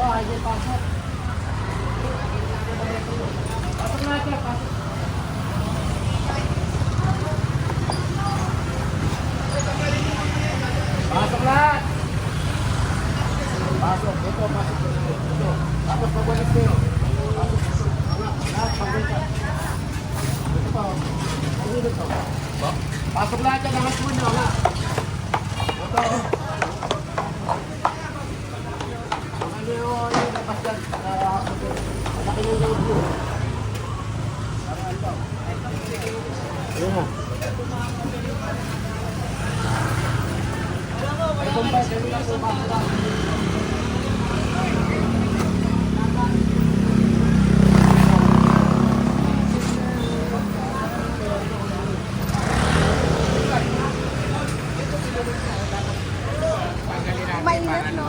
Ito, di pasok. Pasok na ito, pasok. Pasok lahat. Pasok, ito, pasok. Ito. Tapos pabalik kayo. Pasok. Lahat. Ito pa, ito? Pasok lahat yan, angat mo nyo, ha? Ito, oh. Ang ano yung yung labas dyan, ah, malaki yung load nyo. Parang ano ba? Ayun na. Itong ba, ganun lang po, pasok lang. Mainit, no?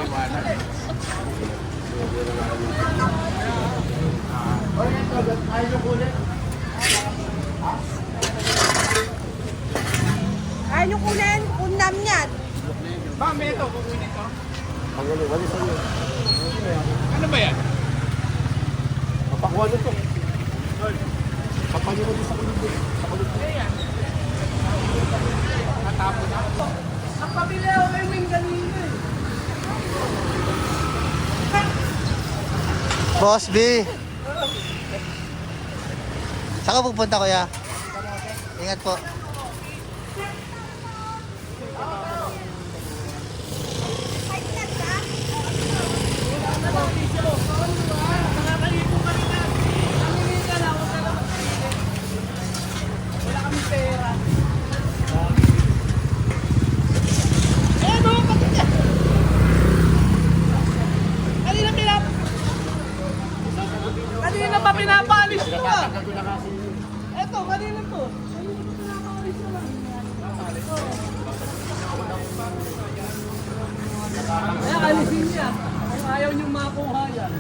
O, yan, ito, ayaw nyo kulit. Kaya nyo kunin, undam yan. Galing, wali sa inyo. Ano ba yan? Mapakuha nyo to. Papanyo mo din sa kulit. Sa kulit. Natapon na. Ang pabili ako kay Wing kanina eh. Boss B. Saan ka pupunta kuya? Ingat po. Kanina pinap... Kanina pa pinapaalis ko ah. Tatanggal ko na kasi. Eto, kanina to. Kanina pa pinapaalis ko lang. Kaya alisin niya. Kung ayaw niyong makuha yan.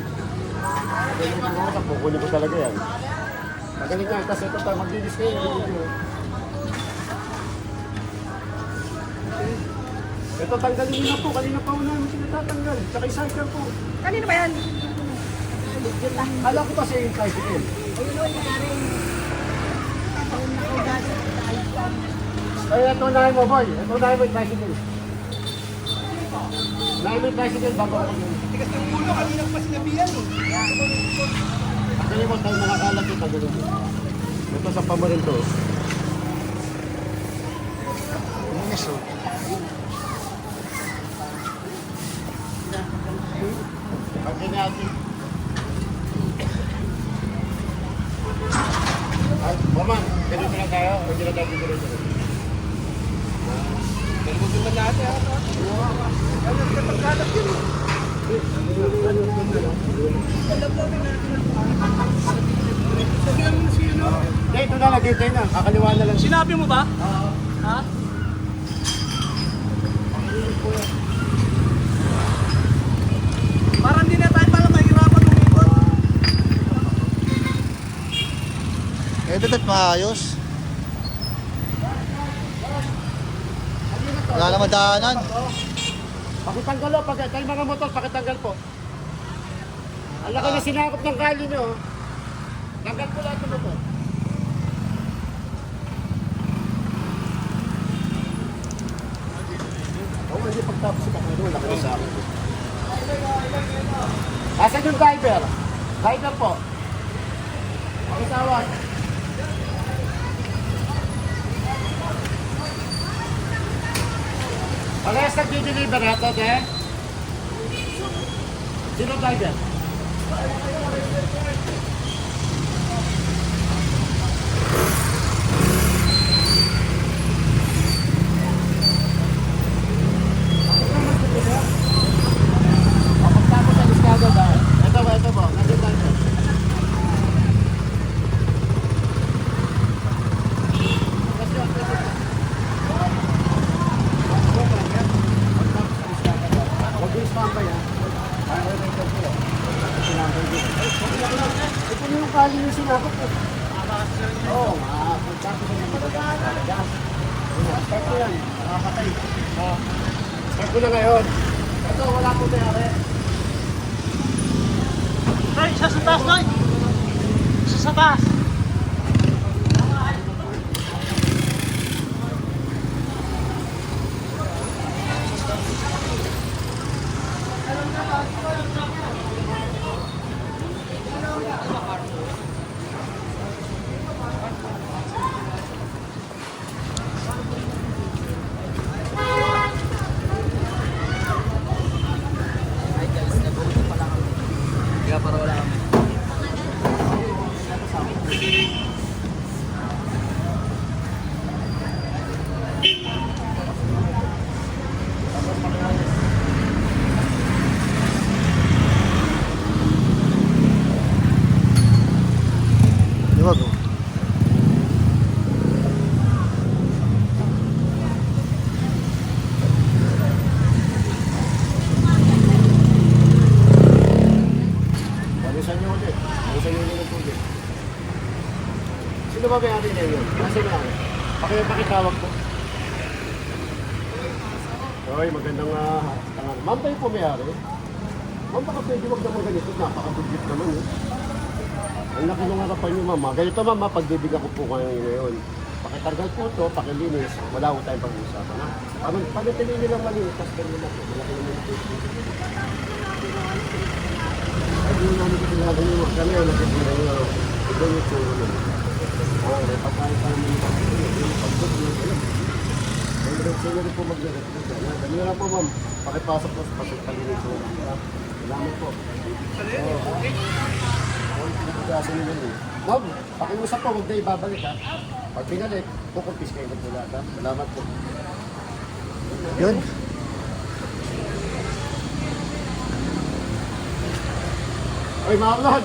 Magaling ko talaga yan. Magaling yan, kasi ito tayo maglinis kayo. Ito tanggalin nyo na po, kanina pa una namin sinatatanggal. Tsaka i-cycle po. Kanina ba yan? Alam ko kasi yung tricycle. Ay, ito unahin mo, boy. Ito unahin mo yung tricycle. Yung tricycle bago ako yun. Tigas ng ulo, kanina pa sinabihan eh. Yung tanggalin mo. Ito sa pamarin to. Linis oh. Pag natin. Ay, Roman, ganito na tayo. Pwede na tayo dito. Dalawang na lahat eh. Ano yung pagkalat yun eh. Mo na siya, no? Hindi, ito na na. Kakaliwa na lang. Sinabi mo ba? Ha? Parang di na tayo pala mahirapan umikot. Eh, dapat maayos. Wala naman daanan. Pakitanggal o, pag kayo mga motor, pakitanggal po. Ang laki na sinakop ng kali nyo. oh. Tanggal po lahat ng motor. Oo, oh, hindi pagtapos sa kakalo, laki na sa akin. Asan yung driver? Driver po. Pakitawag. Parehas nag-deliver ha, Tote? Sino driver? めっちゃいい。Ito na yung kali yung sinabot ko. Oo, makapunta ko sa mga talaga. Start ko yan. Nakapatay. Start ko na ngayon. Ito, wala po mayari. Tay, isa sa taas, Tay! Isa sa taas! Ng tubig. Sino ba may-ari na yun? Nasa may-ari? Paki, pakitawag po. Hoy, magandang uh, tangan. Ma'am tayo po may-ari. Ma'am, baka pwede wag naman ganito. Napakabudget naman eh. Ang laki ng harapan niyo, ma'am. ah. Ganito, ma'am, ah, pagbibigyan ko po kayo ngayon. Pakitargal po ito, pakilinis. Wala ko tayong pag-uusapan. Ha? Ano, panitili niyo lang malinis, tapos ganyan na po. Wala ko naman po. Ay, di namin ko sinabi niyo. Kami ang nagkakita niyo. Ito yung tsura niyo. Ah, may pagkain pa naman yung pagkain. Yung pagkain niyo. Ang diretso niyo rin po mag-direct. Kami lang po, ma'am. Pakipasok po sa pagkalinis ko. Salamat po. Oo, Pagkasin niyo rin. Ma'am, pakiusap po, huwag na ibabalik ha. Pag pinalik, kukumpis kayo ng lahat ha. Salamat po. Yun. Ay, Marlon!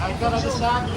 Ay, karami sa akin.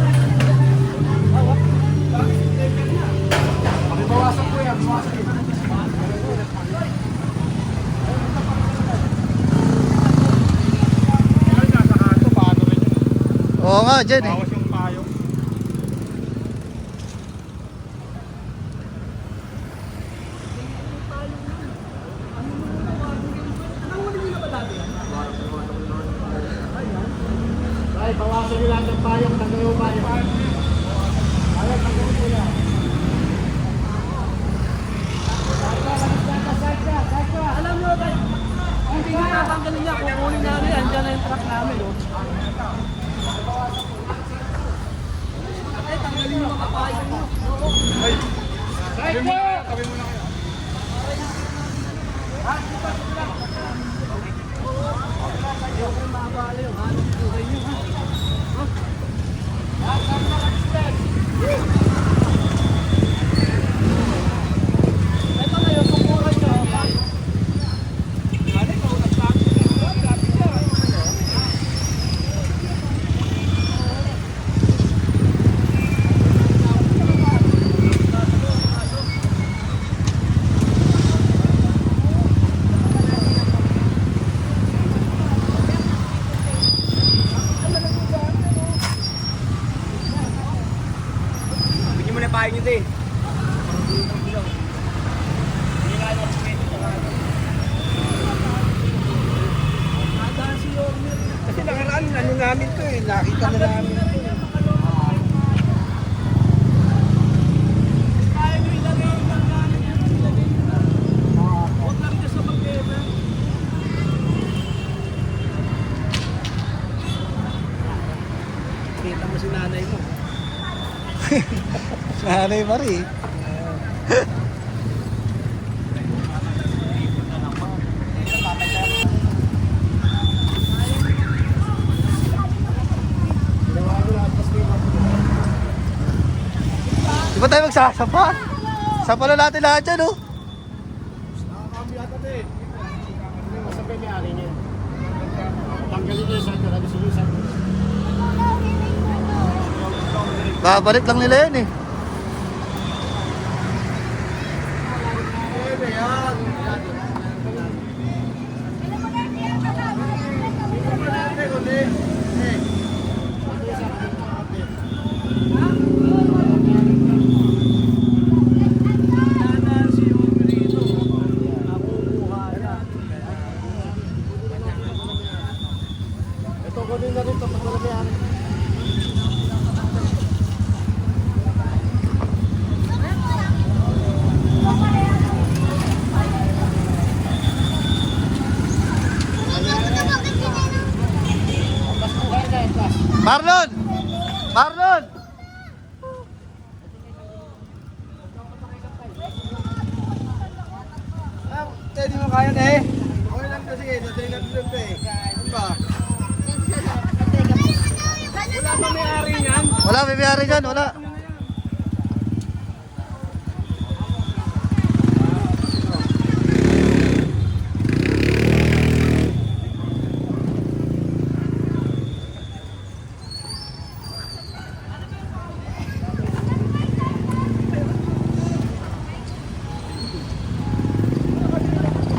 哦，啊，这里。Namin to eh, nakita na namin. Kita mo si nanay mo. Nanay Marie. Ginawa ko lahat, tapos may mga tayo magsasapa. Sapa na natin lahat dyan, oh. Babalik lang nila yan. Eh, yan. Hindi, kundi. Eh. Sana si Obrito. Nakukuha na. Ito ko din na rin ito, pagkalami ari. Marlon! Marlon! Ah, eh, di mo kaya na eh. Okay lang kasi eh, dati na dito eh. Ano ba? Wala pa may-ari niyan. Wala, may biyari dyan, wala.